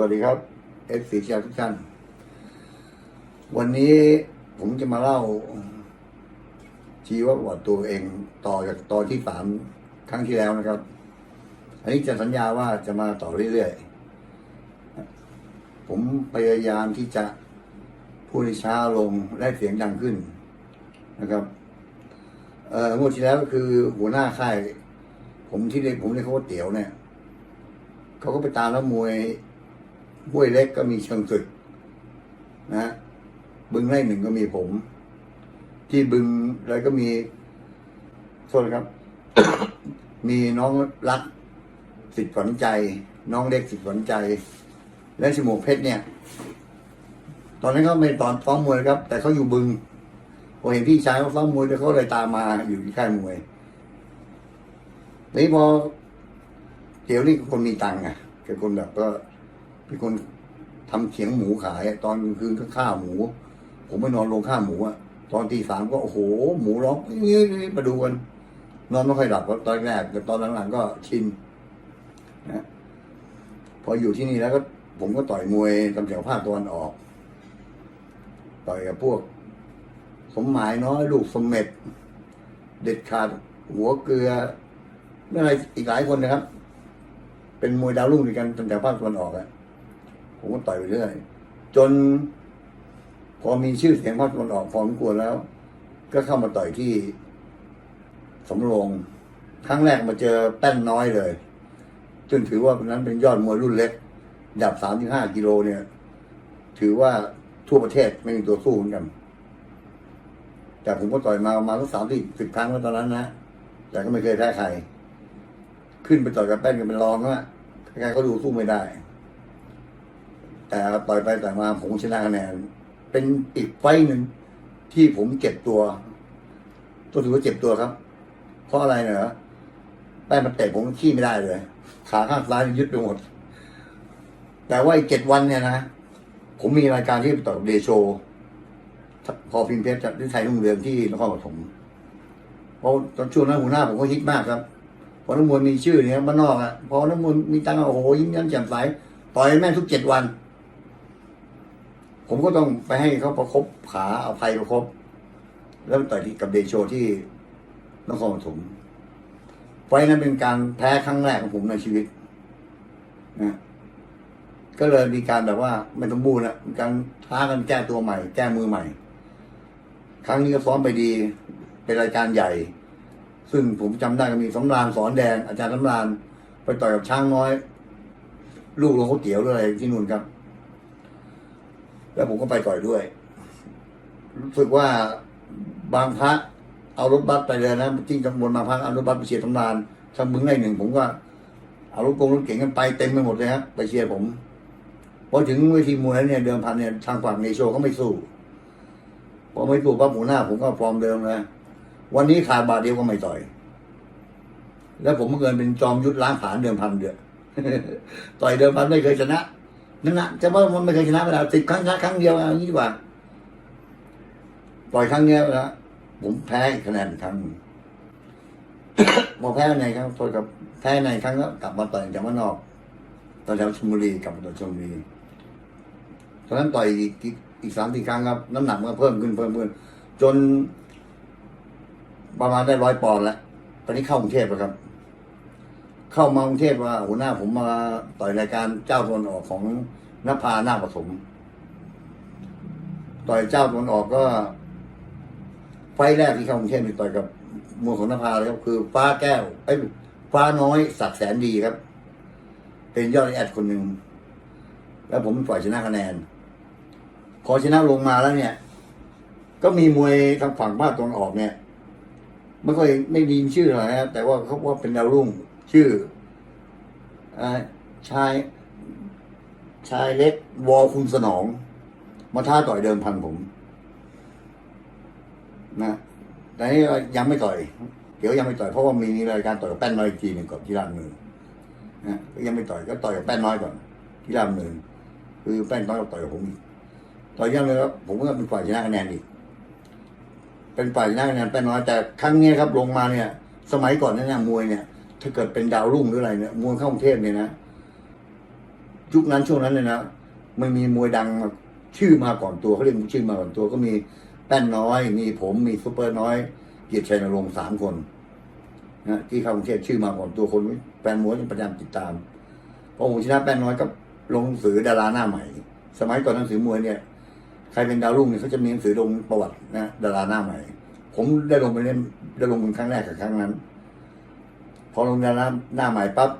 วัสดีครับเอฟซีชาทุกท่าน วันนี้ผมจะมาเล่า ชีวประวัติตัวเองต่อจากตอนที่สามครั้งที่แล้วนะครับ อันนี้จะสัญญาว่าจะมาต่อเรื่อยๆ ผมพยายามที่จะพูดช้าลงและเสียงดังขึ้นนะครับ เอ่องวดที่แล้วก็คือหัวหน้าค่าย ผมที่เรียกผมเรียกเขาว่าเตี๋ยวเนี่ยเขาก็ไปตามแล้วมวย ห้วยเล็กก็มีเชิงศึกนะบึงไร่หนึ่งก็มีผม ที่บึงอะไรก็มีโทษนครับ มีน้องรักสิทธิ์ขวัญใจ น้องเล็กสิทธิ์ขวัญใจ และชิโมกเพชรเนี่ย ตอนนั้นเขาไม่ตอนซ้อมมวยครับ แต่เขาอยู่บึงพอเห็นพี่ชายเขาซ้อมมวยแล้วเขาเลยตามมาอยู่ที่ค่ายมวยนี่พอเดี๋ยวนี่คนมีตังค์ไงเป็นคนแบบก็ เป็นคนทำเขียงหมูขาย ตอนกลางคืนก็ฆ่าหมู ผมไปนอนโรงฆ่าหมูอะตอนตีสามก็โอ้โห หมูร้องเงี้ยมาดูกันนอนไม่ค่อยหลับตอนแรกแต่ตอนหลังๆก็ชินนะพออยู่ที่นี่แล้วก็ ผมก็ต่อยมวยตำแถวภาคตะวันออก ต่อยกับพวก สมหมายน้อยลูกสมเม็ด เด็ดขาดหัวเกลืออะไรอีกหลายคนนะครับ เป็นมวยดาวรุ่งด้วยกันตั้งแต่ภาคตะวันออกอะ ผมก็ต่อยไปเรื่อยจน พอมีชื่อเสียงภาคตะวันออกพอสมควรแล้ว ก็เข้ามาต่อยที่สำโรงครั้งแรกมาเจอแป้นน้อยเลยซึ่งถือว่านนั้นเป็นยอดมวยรุ่นเล็กดับสามถึงห้ากิโลเนี่ย ถือว่าทั่วประเทศไม่มีตัวสู้เหมือนกัน แต่ผมก็ต่อยมาประมาณสักสามสี่สิบครั้งแล้วตอนนั้นนะแต่ก็ไม่เคยแพ้ใคร ขึ้นไปต่อยกับแป้นกันเป็นรองว่าใครก็ดูสู้ไม่ได้ แต่ต่อยไปต่อยมาผมชนะคะแนน เป็นอีกไฟหนึ่งที่ผมเจ็บตัวต้องถือว่าเจ็บตัวครับ เพราะอะไรเนอะแป้มันเตะผมขี้ไม่ได้เลย ขาข้างซ้ายยึดไปหมด แต่ว่าอีกเจ็ดวันเนี่ยนะ ผมมีรายการที่ไปต่อเดโชพอพิมพ์เพชรจากที่ไทยรุ่งเรืองที่นครปฐมเพราะตอนช่วงนั้นหัวหน้าผมก็ฮิตมากครับพอน้ำมวยมีชื่อเนี่ยบ้านนอกอะพอน้ำมวยมีตังค์โอ้โหยิ้มย้มแจ่มใสต่อยแม่ทุกเจ็ดวัน ผมก็ต้องไปให้เขาประคบขาเอาภัยประคบแล้วต่อยที่กับเดโชที่นครปฐมไฟนั้นเป็นการแพ้ครั้งแรกของผมในชีวิตนะก็เลยมีการแบบว่าไม่สมบูรณ์อะมีการท้ากันแก้ตัวใหม่ แก้มือใหม่ ครั้งนี้ก็ซ้อมไปดี เป็นรายการใหญ่ ซึ่งผมจำได้ก็มีสำรานสอนแดงอาจารย์สำรานไปต่อยกับช้างน้อย ลูกหลวงเขาวเตี๋ยวด้วยที่นู่นครับ แล้วผมก็ไปต่อยด้วย รู้สึกว่าบางพระเอารถบัสไปเลยนะจริงตำบลบาพระเอารถบัสไปเชียร์สำรานถ้ามึงได้หนึ่งผมก็เอารถกงรถเก๋งกันไปเต็มไปหมดเลยครับไปเชียร์ผมพอถึงเวทีมวยเนี่ยเดิมพันเนี่ยทางฝั่งเนโชเขาไม่สู้พอไม่สู้ปั๊บหัวหน้า ผมก็ฟอร์มเดิมนะวันนี้ขาดบาทเดียวก็ไม่ต่อย แล้วผมเงินเป็นจอมยุทธล้างผาญเดิมพันเดือต่อยเดิมพันไม่เคยชนะ นั่นนะจะว่ามันไม่เคยชนะเวลาสิบครั้งชนะครั้งเดียวเอางี้ดีกว่าต่อยครั้งเนี้ยนะผมแพ้คะแนนครั้งหนึ่งพอแพ้ในครั้งโทษกับแพ้ในครั้งก็กลับมาต่อยจากว่านอกต่อนแถวชลบุรีกลับมาต่อยชลบุรีตอนนั้นต่อยอีกอีกสามสี่ครั้งครับ น้ำหนักมันเพิ่มขึ้นเพิ่มขึ้นจน ประมาณได้ร้อยปอนด์แล้วตอนนี้เข้ากรุงเทพแล้วครับ เข้ามากรุงเทพว่าหัวหน้าผมมาต่อยรายการเจ้าตะวันออกของนภาหน้าคปฐมต่อยเจ้าตะวันออกก็ ไฟแรกที่เข้ากรุงเทพนี่ต่อยกับมวยของนภาเลยครับคือ ฟ้าแก้วไอ้ยฟ้าน้อยสักแสนดีครับ เป็นยอดแอดคนหนึ่งแล้วผมฝ่ายชนะคะแนนพอชนะลงมาแล้วเนี่ย ก็มีมวยทางฝั่งภาคตะวันออกเนี่ย ไม่ค่อยไม่ดีชื่ออะไรนะแต่ว่าเขาว่าเป็นดาวรุ่ง ชื่ออชาย ชายเล็กวอคุณสนอง มาท้าต่อยเดิมพันผม นะแต่นี่ยังไม่ต่อย เดี๋ยวยังไม่ต่อยเพราะว่ามีรายการต่อยกับแป้นน้อยอีกทีหนึ่งก่อนที่ร้านมือนะยังไม่ต่อยก็ต่อยกับแป้นน้อยก่อน ที่ร้านมือคือแป้นน้อยก็ต่อยกับผมต่อยยังเลยครับผมก็เป็นฝ่ายชนะคะแนนอีก เป็นฝ่ายชนะคะแนนแป้นน้อยแต่ครั้งนี้ครับลงมาเนี่ย สมัยก่อนเนยนะมวยเนี่ย ถ้าเกิดเป็นดาวรุ่งหรืออะไรเนี่ยมวยเข้ากรุงเทพเนี่ยนะยุคนั้นช่วงนั้นเลยนะมันมีมวยดังชื่อมาก่อนตัวเขาเรียกชื่อมาก่อนตัวก็มีแป้นน้อย มีผมมีซุปเปอร์น้อย เกียรติชัยนรงค์สามคนนะที่เข้ากรุงเทพชื่อมาก่อนตัวคนแฟนมวยยังพยายามติดตามพอผมชนะแป้นน้อยก็ลงหนังสือดาราหน้าใหม่ สมัยก่อนหนังสือมวยเนี่ย ใครเป็นดาวรุ่งเนี่ยเขาจะมีหนังสือลงประวัตินะดาราหน้าใหม่ ผมได้ลงไปเล่นได้ลงเป็นครั้งแรกกับครั้งนั้น พอลงดาราหน้าใหม่ปั๊บ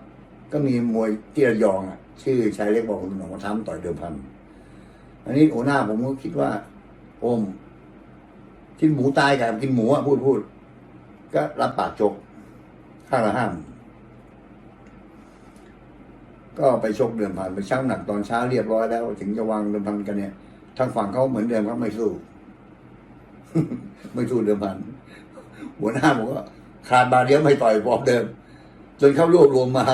ก็มีมวยที่ระยองอะ ชื่อชายเล็กบอกคุณหนองมาต่อยเดิมพันอันนี้โอหน้าผมก็คิดว่า โอมกินหมูตายกับกินหมูอะพูดพูด ก็รับปากจกข้างละห้ามก็ไปชกเดิมพันไปชั่งหนักตอนเช้าเรียบร้อยแล้ว ถึงจะวางเดิมพันกันเนี่ย ทางฝั่งเขาเหมือนเดิมเขาไม่สู้ ไม่สู้เดิมพัน หัวหน้าบอกว่าขาดบาทเดียวไม่ต่อยพอเดิม จนเขารวบรวมมา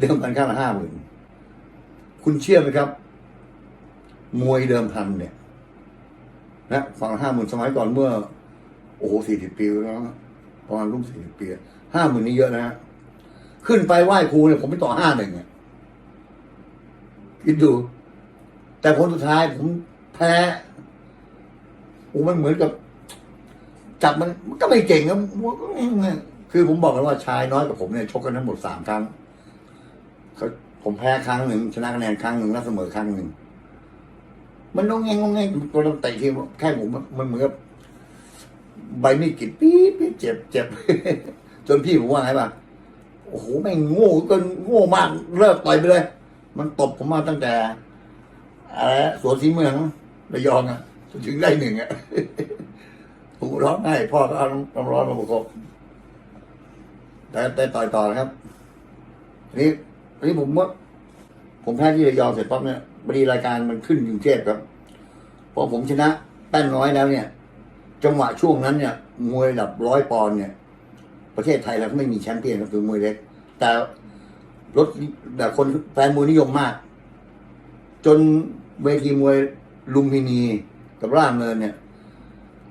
เดิมพันข้างละห้าหมื่นคุณเชื่อไหมครับ มวยเดิมพันเนี่ยนะฝั่งห้าหมื่นสมัยก่อนเมื่อ โอ้โหสี่สิบปีแล้วนะประมาณรุ่นสี่สิบปีห้าหมื่นนี่เยอะนะฮะขึ้นไปไหว้ครูเนี่ยผมไม่ต่อห้าหนึ่งเนี่ยคิดดู แต่ผลสุดท้ายผม แพ้โอ้มันเหมือนกับ จับมันมันก็ไม่เก่งนะคือผมบอกเลยว่าชายน้อยกับผมเนี่ยชกกันทั้งหมดสามครั้งเขาผมแพ้ครั้งหนึ่งชนะคะแนนครั้งหนึ่งแล้วเสมอครั้งหนึ่งมันต้องแงงงงงตัวเราเตะทีแค่ผมมันเหมือนกับใบมีดกรีดปี๊บปี๊บเจ็บเจ็บจนพี่ผมว่าไงป่ะโอ้โหแม่งโง่เกินโง่มากเลิกต่อยไปเลย มันตบผมมาตั้งแต่อะไรสวนสีเมือง ระยองอะถึงได้หนึ่งอะผมร้องไห้พ่อก็เอาน้ำร้อนมาประกบแต่แต่ต่อยต่อนะครับนี้นี้ผมว่าผมแพ้ที่ระยองเสร็จปั๊บเนี่ยพอดีรายการมันขึ้นกรุงเทพครับพอผมชนะแป้นน้อยแล้วเนี่ย จังหวะช่วงนั้นเนี่ยมวยระดับร้อยปอนด์เนี่ย ประเทศไทยเราไม่มีแชมป์เปี้ยนก็คือมวยเล็ก แต่รถแต่คนแฟนมวยนิยมมาก จนเวทีมวย ลุมพินีกับร่ามเนินเนี่ย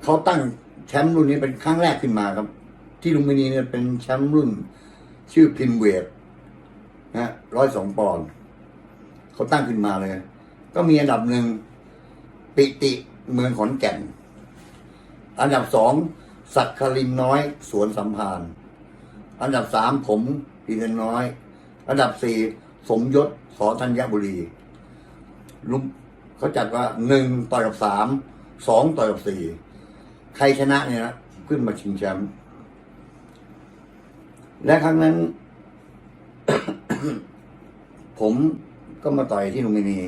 เขาตั้งแชมป์รุ่นนี้เป็นครั้งแรกขึ้นมาครับ ที่ลุมพินีเนี่ยเป็นแชมป์รุ่น ชื่อพิมเวทนะร้อยสองปอนด์เขาตั้งขึ้นมาเลย ก็มีอันดับหนึ่งปิติเมืองขอนแก่น อันดับสองสักคลินน้อย สวนสัมพานธ์อันดับสามผมดีเนน้อย อันดับสี่สมยศสอธัญบุรีลุม เขาจัดว่าหนึ่งต่อยกับสามสองต่อยกับสี่ใครชนะเนี่ยนะขึ้นมาชิงแชมป์และครั้งนั้น ผมก็มาต่อยที่ลุมพินี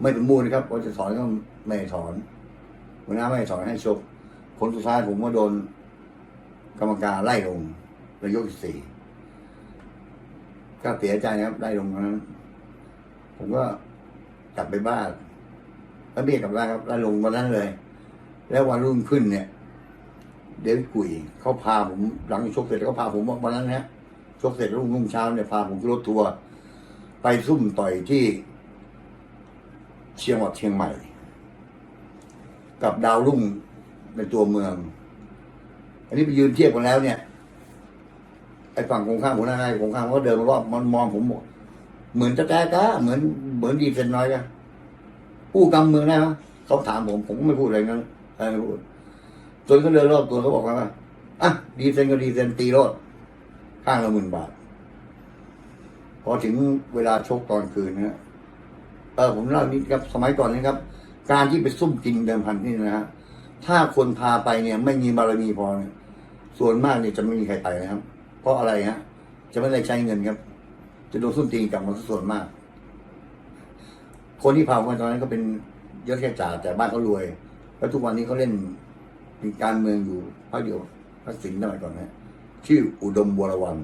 ไม่สมบูรณ์นครับว่าจะถอนก็ไม่ถอนหัวหน้าไม่ถอนให้ชกผลสุดท้ายผมก็โดน กรรมการไล่ลงในยกที่สี่ก็เสียใจนะครับไล่ลงตรงนั้นผมก็ กลับไปบ้านแล้วเบียกกลับบ้านครับไล่ลงวันนั้นเลย แล้ววันรุ่งขึ้นเนี่ย เดวิดกุยเขาพาผมหลังชกเสร็จเขาพาผมวันนั้นนะชกเสร็จรุ่งรุ่งเช้าเนี่ยพาผมขึ้นรถทัวร์ไปซุ่มต่อยที่เชียงวัดเชียงใหม่ กับดาวรุ่งในตัวเมือง อันนี้ไปยืนเทียบกันแล้วเนี่ยไอ้ฝั่งคงข้ามหัวหน้าไอ้คงข้ามเขาเดินรอบมันมองผมบอกเหมือนจะแก้กะเหมือน มือนดีเซนน้อยกันผู้กำเมืองได้ไหมเขาถามผม ผมก็ไม่พูดอะไรนั้นอะไรไม่พูดจนเขาเดินรอบตัวเขาบอกว่าอะดีเซนก็ดีเซนตีรถข้างละหมื่นบาท พอถึงเวลาชกตอนคืนนะเออผมเล่านิดครับสมัยก่อนนะครับ การที่ไปซุ่มจริงเดิมพันนี่นะฮะถ้าคนพาไปเนี่ย ไม่มีบารมีพอเนี่ยส่วนมากเนี่ยจะไม่มีใครไปนะครับ เพราะอะไรฮะจะไม่ได้ใช้เงินครับ จะโดนซุ่มจริงกลับมาส่วนมาก คนที่พามาตอนนั้นก็เป็นยศแค่จ่าแต่บ้านเขารวย แล้วทุกวันนี้เขาเล่นมีการเมืองอยู่พักเดียวพักสิงห์สมัยก่อนนะชื่ออุดมบัวรวัน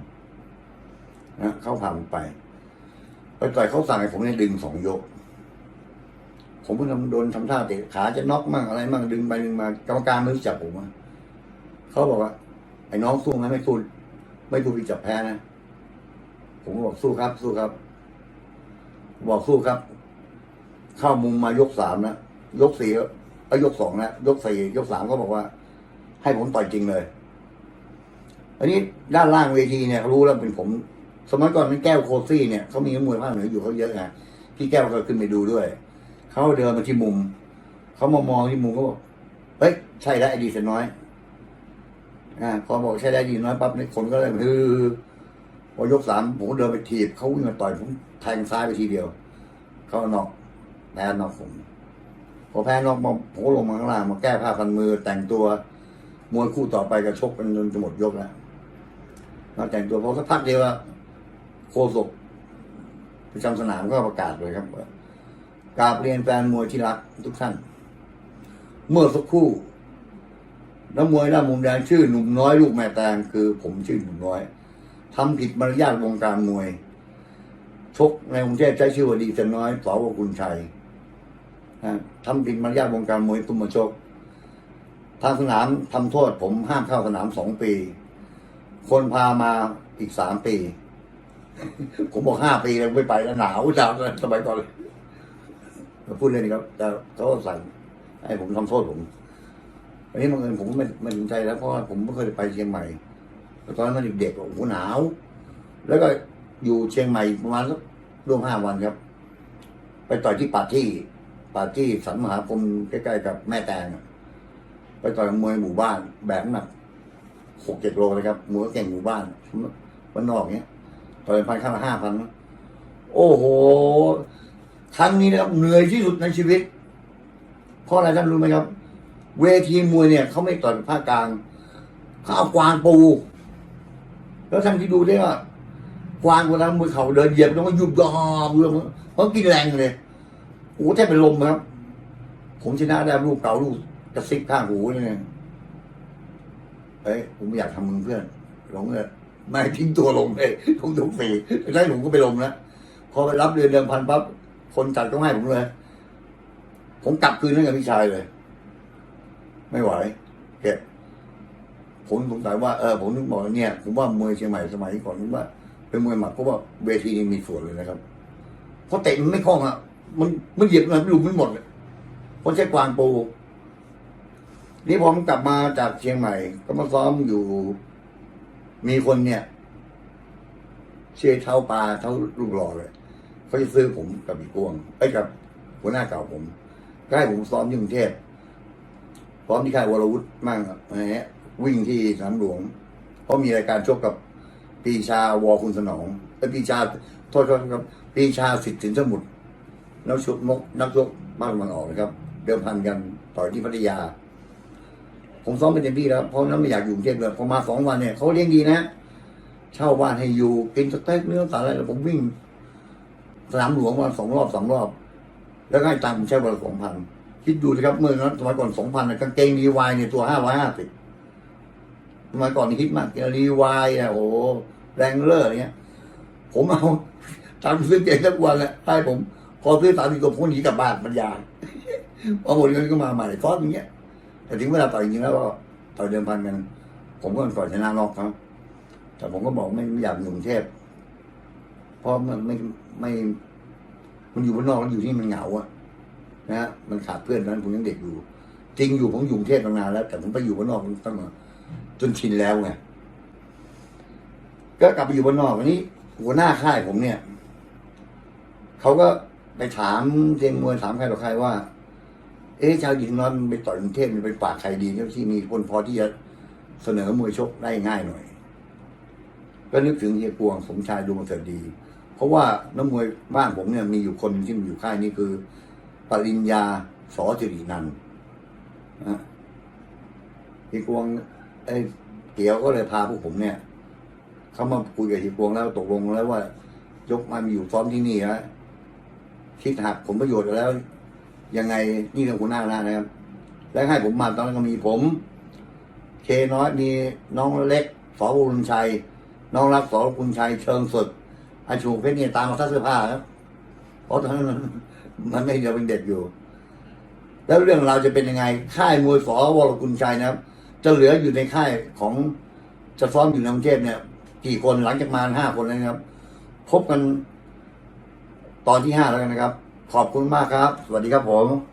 นะเขาพาผมไปไปต่อยเขาสั่งให้ผมเนี่ยดึงสองยก ผมก็ทำโดนทำท่าเตะขาจะน็อกมั่งอะไรมั่งดึงไปดึงมากรรมการไม่รู้จักผมอะเขาบอกว่าไอ้น้องสู้ไหมไม่สู้ไม่สู้พี่จับแพ้นะ ผมก็บอกสู้ครับ สู้ครับ บอกสู้ครับ เข้ามุมมายกสามนะยกสี่เอ้ยยกสองนะยกสี่ยกสามก็บอกว่า ให้ผมต่อยจริงเลย อันนี้ด้านล่างเวทีเนี่ยเขารู้แล้วเป็นผม สมัยก่อนเป็นแก้วโคซี่เนี่ยเขามีนักมวยภาคเหนืออยู่เขาเยอะไงพี่แก้วก็ขึ้นไปดูด้วยเขาเดินมาที่มุมเขามามองที่มุมเขาบอกเฮ้ยใช่แล้วไอ้ดีเซนน้อยอ่าพอบอกใช่แล้วไอ้ดีน้อยปั๊บเนี่ยคนก็เลยฮือพอยกสามผมเดินไปถีบเขาวิ่งมาต่อยผมแทงซ้ายไปทีเดียวเขานอก แพ้นอกผมพอแพ้นอกมาผมก็ลงมาข้างล่างมาแก้ผ้าพันมือ แต่งตัวมวยคู่ต่อไปก็ชกกันจนจะหมดยกแล้วมาแต่งตัวพอสักพักเดียวโคศกประจำสนามก็ประกาศเลยครับกราบเรียนแฟนมวยที่รักทุกท่าน เมื่อสักครู่นักมวยหน้ามุมแดงชื่อหนุ่มน้อยลูกแม่แตงคือ ผมชื่อหนุ่มน้อยทำผิดมารยาทวงการมวยชกในกรุงเทพใช้ชื่อว่าดีเซนน้อยสวกุลชัย ทำผิดมารยาทวงการมวยตุ้มมาชก ทางสนามทำโทษ ผมห้ามเข้าสนามสองปี คนพามาอีกสามปี ผมบอกห้าปีแล้วไม่ไปแล้วหนาวหนาสมัยก่อนเลยพูดเล่นนี่ครับ แต่เขาก็สั่งให้ผมทำโทษผมอันนี้บังเอิญผมไม่ไม่สนใจแล้วเพราะผมไม่เคยไปเชียงใหม่ตตอนนั้นเด็กๆโอ้โหหนาว แล้วก็อยู่เชียงใหม่ประมาณสักร่วมห้าวันครับ ไปต่อยที่ป่าที่ ปาที่สันมหาคมใกล้ๆกับแม่แตงไปต่อยมวยหมู่บ้านแบกน้ำหนักหกเจ็ดโลเลยครับมวยเก่งหมู่บ้านวันนอกเนี้ยต่อยพันข้างละห้าพันโอ้โหครั้งนี้นะครับเหนื่อยที่สุดในชีวิต เพราะอะไรท่านรู้ไหมครับ เวทีมวยเนี่ยเขาไม่ต่อยภาคกลางเขาเอากวางปู แล้วท่านที่ดูได้ว่ากวางเวลามวยเขาเดินเหยียบต้องมายุบยอมเรื่อเพราะกินแรงเลย โอ้แทบเป็นลมครับ ผมชนะได้ลูกเก่าลูกกระซิบข้างหูนี่ไงเอ้ยผมไม่อยากทำมึงเพื่อนหลงเลยไม่ทิ้งตัวลงเลยทุกทุกฝีได้ผมก็ไปลงแล้วพอไปรับเดือนเดิมพันปั๊บคนจัดต้องให้ผมเลย ผมกลับคืนให้กับพี่ชายเลย ไม่ไหวเก็บผมสงสัยว่าเออผมนึกบอกเนี่ยผมว่ามวยเชียงใหม่สมัยก่อนผมว่า เป็นมวยหมัดเพราะว่าเวทีนี้มีส่วนเลยนะครับเพราะเตะมันไม่คล่องอะ มันมันเหยียบมันไม่รู้ไม่หมดเลยเพราะใช้กวางปู นี่ผมกลับมาจากเชียงใหม่ ก็มาซ้อมอยู่ มีคนเนี่ยเชื่อเท้าปลาเท้าลูกหล่อเลยเขาจะซื้อผมกับอีกวงไอ้กับหัวหน้าเก่าผมก็ให้ผมซ้อมที่กรุงเทพซ้อมที่ค่ายวรวุฒิมั่งอะไรเงี้ยวิ่งที่สนามหลวง เพราะมีรายการชกกับปีชาวอคุณสนองไอ้ปีชาโทษครับปรีชาสิทธิ์สินสมุทร นักชกมกนักชกบ้านมันออกนะครับ เดิมพันกันต่อที่พัทยา ผมซ้อมเป็นเต็มที่แล้วเพราะนั้นไม่อยากอยู่กรุงเทพเลยพอมาสองวันเนี่ยเขาเลี้ยงดีนะ เช่าบ้านให้อยู่กินสเต็กเนื้อสัตว์อะไรแล้วผมวิ่งสนามหลวงวันสองรอบสามรอบ แล้วก็ให้ตังค์ผมใช้วันละสองพันคิดดูนะครับเมื่อนั้นสมัยก่อนสองพันกางเกงรีวายเนี่ยตัวห้าร้อยห้าสิบสมัยก่อนนี่ฮิตมากรีวายอะโอ้โหแรงเลอร์อะไรเงี้ย ผมเอาตังค์ซื้อเกงทุกวันแหละให้ผม พอซื้อสามสิบตัวผมก็หนีกลับบ้านปัญญาพอหมดเงินก็มาใหม่ฟอสอย่างเงี้ย แต่ถึงเวลาต่อยจริงแล้วก็ต่อยเดิมพันกัน ผมก็ต่อยชนะนอกครับ แต่ผมก็บอกไม่ไม่อยากอยู่กรุงเทพเพราะมันไม่ไม่มันอยู่บนนอกแล้วอยู่ที่มันเหงาอะนะฮะมันขาดเพื่อนนั้นผมยังเด็กอยู่ จริงอยู่ผมอยู่กรุงเทพตั้งนานแล้ว แต่ผมไปอยู่บนนอกตั้งนาจนชินแล้วไงก็กลับไปอยู่บนนอกวันนี้ หัวหน้าค่ายผมเนี่ยเขาก็ ไปถามเทียงมวยถามใครต่อใครว่า เอ๊ะชาวดินน้อยมันไปต่อยกรุงเทพมันไปปากใครดีครับที่มีคนพอที่จะเสนอมวยชกได้ง่ายหน่อย ก็นึกถึงเฮียกวงสมชายดวงเสริฐดี เพราะว่านักมวยบ้านผมเนี่ยมีอยู่คนที่มอยู่ค่ายนี้คือ ปริญญาสอสิรินันนะเฮียกวงไอ้เกียวก็เลยพาพวกผมเนี่ยเขามาคุยกับเฮียกวงแล้วตกลงแล้วว่ายกมามีอยู่ซ้อมที่นี่แล้ว คิดหักผลประโยชน์แล้ว ยังไงนี่คือหัวหน้าคณะนะครับ แล้วให้ผมมาตอนนั้นก็มีผม เคน้อยมีน้องเล็กสอบุญชัย น้องรักสอบุญชัย เชิงสุดอาชูเพชรเนี่ยตามมาซักเสื้อผ้าครับเพราะตอนนั้นมันไม่เดียวเป็นเด็กอยู่ แล้วเรื่องเราจะเป็นยังไง ค่ายมวยสอวรกุลชัยนะครับ จะเหลืออยู่ในค่ายของจะซ้อมอยู่ในกรุงเทพเนี่ย กี่คนหลังจากมาห้าคนแล้วนะครับ พบกัน ตอนที่ห้าแล้วกันนะครับ ขอบคุณมากครับ สวัสดีครับผม